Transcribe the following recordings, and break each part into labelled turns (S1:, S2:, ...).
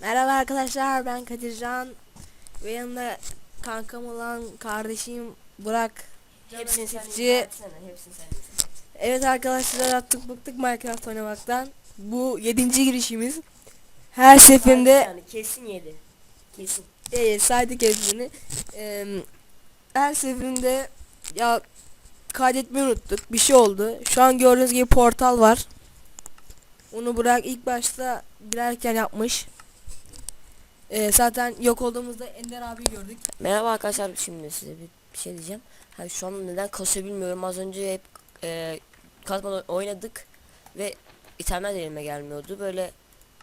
S1: Merhaba arkadaşlar ben Kadircan ve yanında kankam olan kardeşim Burak hepsini.
S2: Hepsini
S1: Evet arkadaşlar artık bıktık Minecraft oynamaktan. Bu yedinci girişimiz. Her seferinde
S2: Yani kesin yedi. Kesin.
S1: evet, saydık hepsini. Ee, her seferinde ya kaydetmeyi unuttuk. Bir şey oldu. Şu an gördüğünüz gibi portal var. Onu Burak ilk başta girerken yapmış. Ee, zaten yok olduğumuzda Ender abi gördük.
S2: Merhaba arkadaşlar şimdi size bir, bir şey diyeceğim. Hani şu an neden kasıyor bilmiyorum. Az önce hep e, kazmadan oynadık ve itemler de elime gelmiyordu. Böyle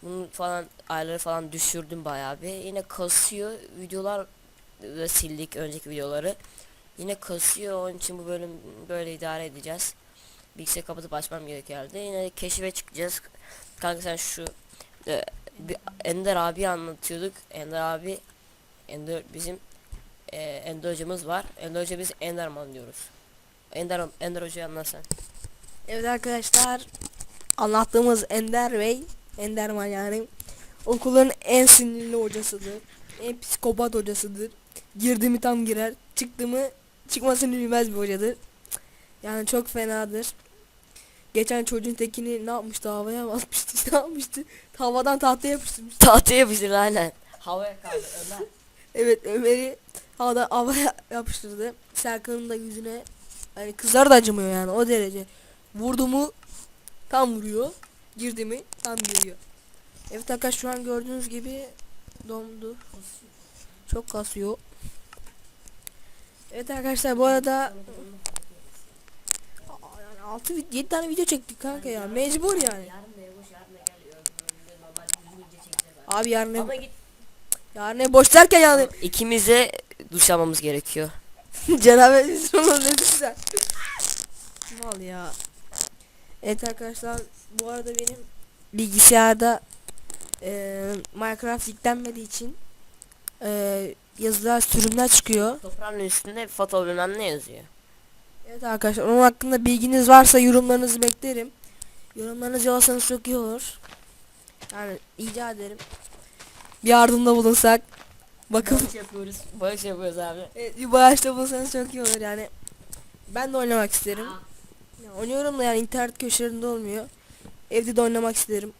S2: bunu falan ayları falan düşürdüm bayağı bir. Yine kasıyor. Videolar da sildik önceki videoları. Yine kasıyor. Onun için bu bölüm böyle idare edeceğiz. Bilgisayarı kapatıp açmam gerekiyor herhalde. Yine keşfe çıkacağız. Kanka sen şu e, bir Ender abi anlatıyorduk. Ender abi Ender bizim e, Ender hocamız var. Ender hoca biz Enderman diyoruz. Ender Ender hocayı anlat sen.
S1: Evet arkadaşlar anlattığımız Ender Bey Enderman yani okulun en sinirli hocasıdır. En psikopat hocasıdır. Girdi mi tam girer. Çıktı mı çıkmasını bilmez bir hocadır. Yani çok fenadır. Geçen çocuğun tekini ne yapmıştı havaya mı atmıştı ne yapmıştı havadan tahtaya yapıştırmış.
S2: Tahtaya yapıştır aynen. Havaya kaldı Ömer.
S1: Evet Ömer'i havada havaya yapıştırdı. Serkan'ın da yüzüne hani kızlar da acımıyor yani o derece. Vurdu mu tam vuruyor. Girdi mi tam giriyor. Evet arkadaşlar şu an gördüğünüz gibi dondu. Çok kasıyor. Evet arkadaşlar bu arada yani 6 7 tane video çektik kanka ya. Mecbur yani.
S2: Abi.
S1: Yarın
S2: git.
S1: yarın ne boş derken yani
S2: İkimize duş almamız gerekiyor.
S1: Cenab-ı Hüsnü'nün ne güzel. Mal ya. Evet arkadaşlar bu arada benim bilgisayarda e, Minecraft yüklenmediği için e, yazılar sürümler çıkıyor.
S2: Toprağın üstünde foto bilmem ne yazıyor.
S1: Evet arkadaşlar onun hakkında bilginiz varsa yorumlarınızı beklerim. Yorumlarınızı yazarsanız çok iyi olur. Yani rica ederim. Bir yardımda bulunsak. Bakın
S2: Bağış yapıyoruz. Bağış yapıyoruz abi.
S1: Evet, bir bağışta bulsanız çok iyi olur yani. Ben de oynamak isterim. Ya, oynuyorum da yani internet köşelerinde olmuyor. Evde de oynamak isterim.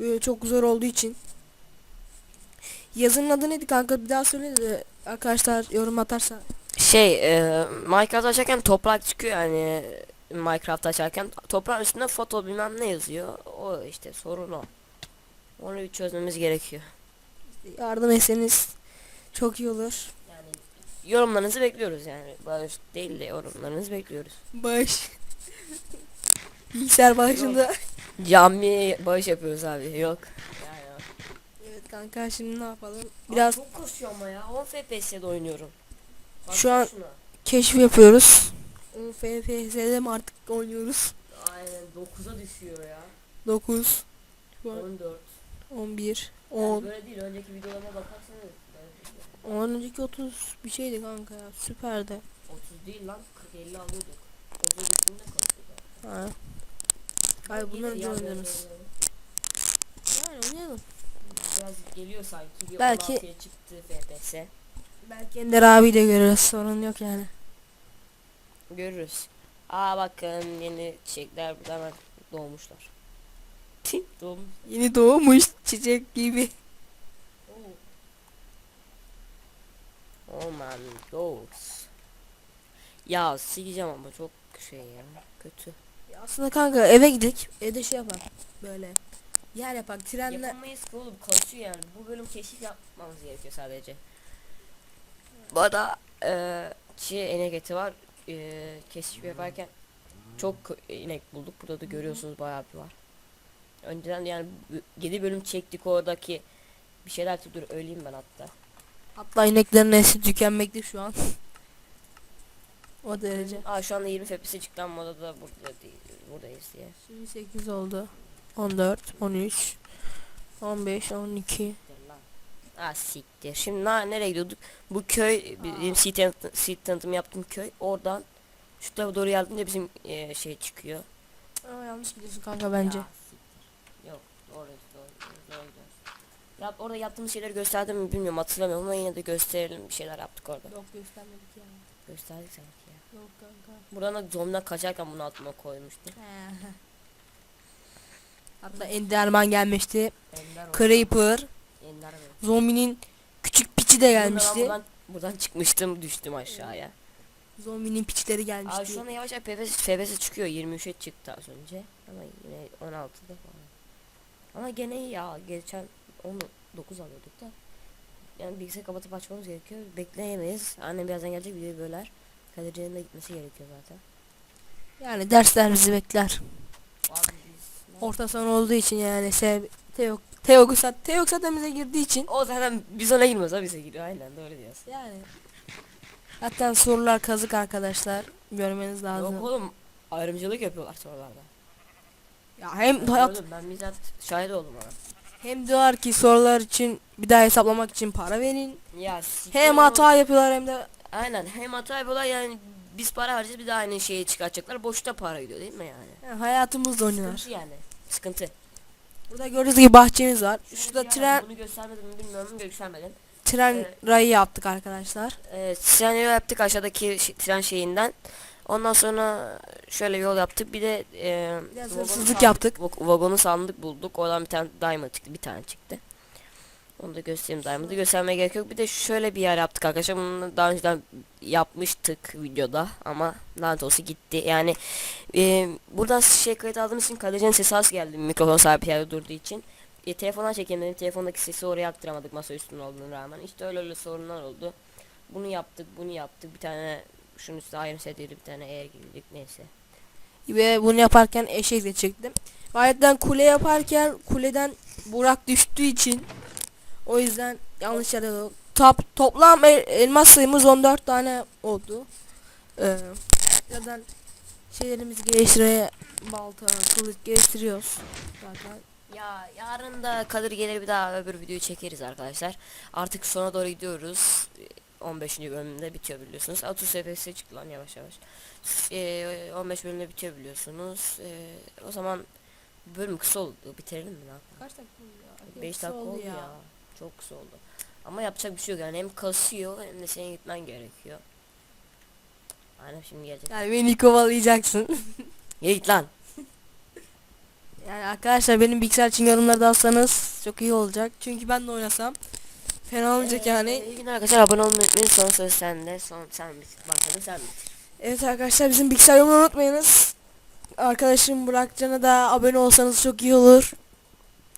S1: Böyle çok zor olduğu için. Yazının adı neydi kanka? Bir daha söyle de arkadaşlar yorum atarsa.
S2: Şey e, Minecraft açarken toprak çıkıyor yani Minecraft açarken toprağın üstünde foto bilmem ne yazıyor. O işte sorun o. Onu bir çözmemiz gerekiyor.
S1: Yardım etseniz çok iyi olur.
S2: Yani yorumlarınızı bekliyoruz yani. Bağış değil de yorumlarınızı bekliyoruz.
S1: Bağış. Bilgisayar bağışında.
S2: Cami bağış yapıyoruz abi. Yok. Yani
S1: evet kanka şimdi ne yapalım? Biraz
S2: çok koşuyor ama ya. 10 FPS'de oynuyorum.
S1: Şu an-
S2: şuna.
S1: keşif yapıyoruz. FPS'de mi artık oynuyoruz?
S2: Aynen 9'a düşüyor ya.
S1: 9 Şu an
S2: 14.
S1: 11
S2: Yani
S1: 10
S2: böyle değil. Önceki videolarıma bakarsanız.
S1: Ondan önceki 30 bir şeydi kanka ya süperdi.
S2: 30 değil lan 40 50 alıyorduk. 30 üstünde kalıyordu.
S1: Ha. Hayır bunlar önce oynarız. Yani oynayalım.
S2: Biraz geliyor sanki. Bir
S1: Belki-
S2: 16'ya çıktı FPS.
S1: Belki Ender abi de görürüz sorun yok yani.
S2: Görürüz. Aa bakın yeni çiçekler burada hemen doğmuşlar. Doğmuş.
S1: Yeni doğmuş çiçek gibi.
S2: Oh man goes. Ya sileceğim ama çok şey ya kötü.
S1: Ya aslında kanka eve gidik evde şey yapalım böyle yer yapak trenle
S2: Yapamayız ki oğlum kasıyor yani. Bu bölüm keşif yapmamız gerekiyor sadece. Bu arada eee şey inek eti var. Eee keşif yaparken çok inek bulduk. Burada da görüyorsunuz bayağı bir var. Önceden yani 7 bölüm çektik oradaki bir şeyler dur öleyim ben hatta.
S1: hatta ineklerin nesli tükenmekte şu an. o derece.
S2: Aa şu anda 20 FPS çıktı ama da da burada değil, buradayız diye.
S1: Şimdi 8 oldu. 14, 13, 15, 12.
S2: Aa siktir. Şimdi na, nereye gidiyorduk? Bu köy benim seed, tanıtım, seed tanıtımı yaptığım köy. Oradan şu tarafa doğru geldiğinde bizim eee, şey çıkıyor.
S1: Aa, yanlış gidiyorsun kanka bence.
S2: Ya, siktir. Yok doğru doğru. Gidiyoruz. Yap, orada yaptığımız şeyleri gösterdim mi bilmiyorum hatırlamıyorum ama yine de gösterelim bir şeyler yaptık orada.
S1: Yok göstermedik ya.
S2: Gösterdik sanki ya.
S1: Yok kanka.
S2: Buradan da zombiden kaçarken bunu altıma koymuştum.
S1: Hatta Enderman gelmişti.
S2: Ender.
S1: Creeper.
S2: Ender?
S1: Zombinin küçük piçi de gelmişti.
S2: Buradan, buradan çıkmıştım düştüm aşağıya.
S1: Zombinin piçleri
S2: Abi
S1: gelmişti.
S2: şu anda yavaş yavaş FPS, FPS çıkıyor 23'e çıktı az önce. Ama yine 16'da falan. Ama gene iyi ya geçen 19 alıyorduk da. Yani bilgisayarı kapatıp açmamız gerekiyor. Bekleyemeyiz. Annem birazdan gelecek videoyu böler. Kadir'in de gitmesi gerekiyor zaten.
S1: Yani dersler bizi bekler.
S2: Abi.
S1: Orta son olduğu için yani sev Teok Teokusat Teokusat bize girdiği için
S2: O zaten biz ona girmez o bize giriyor aynen doğru diyorsun.
S1: yani Zaten sorular kazık arkadaşlar. Görmeniz lazım.
S2: Yok oğlum ayrımcılık yapıyorlar sorularda.
S1: Ya hem
S2: Ben
S1: hayat
S2: gördüm, ben bizzat şahit oldum ona.
S1: hem diyorlar ki sorular için bir daha hesaplamak için para verin.
S2: Ya siktir
S1: Hem
S2: o-
S1: hata yapıyorlar hem de
S2: Aynen hem hata yapıyorlar yani biz para harcayacağız bir daha aynı şeyi çıkartacaklar. Boşta para gidiyor değil mi yani?
S1: yani hayatımızla oynuyorlar.
S2: Sıkıntı yani. Sıkıntı.
S1: Burada gördüğünüz gibi bahçemiz var. Şurada tren
S2: Bunu göstermedim mi bilmiyorum göstermedim.
S1: tren
S2: Evet.
S1: rayı yaptık arkadaşlar.
S2: Ee, tren yolu yaptık aşağıdaki şi- tren şeyinden. Ondan sonra şöyle yol yaptık. Bir de e,
S1: Biraz
S2: vagonu
S1: hırsızlık
S2: sandık-
S1: yaptık.
S2: vag- Vagonu sandık bulduk. Oradan bir tane diamond çıktı. Bir tane çıktı. Onu da göstereyim diamond'ı. Göstermeye gerek yok. Bir de şöyle bir yer yaptık arkadaşlar. Bunu daha önceden yapmıştık videoda. Ama lanet olsun gitti. Yani e, buradan şey kayıt aldığım için kalecinin sesi az geldi. Mikrofon sahibi yerde durduğu için. E, telefondan çekeyim dedim. Telefondaki sesi oraya aktaramadık masa üstünde olduğuna rağmen. İşte öyle öyle sorunlar oldu. Bunu yaptık, bunu yaptık. Bir tane şunun üstüne ayrı sediydi, bir tane eğer girdik neyse.
S1: Ve bunu yaparken eşekle çektim. Ayetten kule yaparken kuleden Burak düştüğü için o yüzden yanlış yere. Top, toplam el- elmas sayımız 14 tane oldu. Ee, zaten şeylerimizi geliştire balta, kılıç geliştiriyoruz zaten.
S2: Ya yarın da Kadir gelir bir daha öbür videoyu çekeriz arkadaşlar. Artık sona doğru gidiyoruz. Ee, 15. bölümde bitiyor biliyorsunuz. 30 FPS çıktı lan yavaş yavaş. Ee, 15 bölümde bitiyor biliyorsunuz. Ee, o zaman bölüm kısa oldu. Bitirelim mi lan?
S1: Kaç dakika oldu ya?
S2: 5 dakika oldu ya. Çok kısa oldu. Ama yapacak bir şey yok yani hem kasıyor hem de senin gitmen gerekiyor. Aynen şimdi gelecek.
S1: Yani beni kovalayacaksın.
S2: Ya git lan.
S1: yani arkadaşlar benim bilgisayar için yorumlarda alsanız çok iyi olacak. Çünkü ben de oynasam fena olmayacak yani.
S2: İyi günler arkadaşlar abone olmayı unutmayın. Son söz sende. Son sen bitir. Başladın sen bitir.
S1: Evet arkadaşlar bizim bilgisayar yorumunu unutmayınız. Arkadaşım Burakcan'a da abone olsanız çok iyi olur.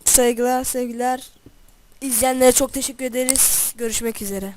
S1: Saygılar sevgiler. İzleyenlere çok teşekkür ederiz. Görüşmek üzere.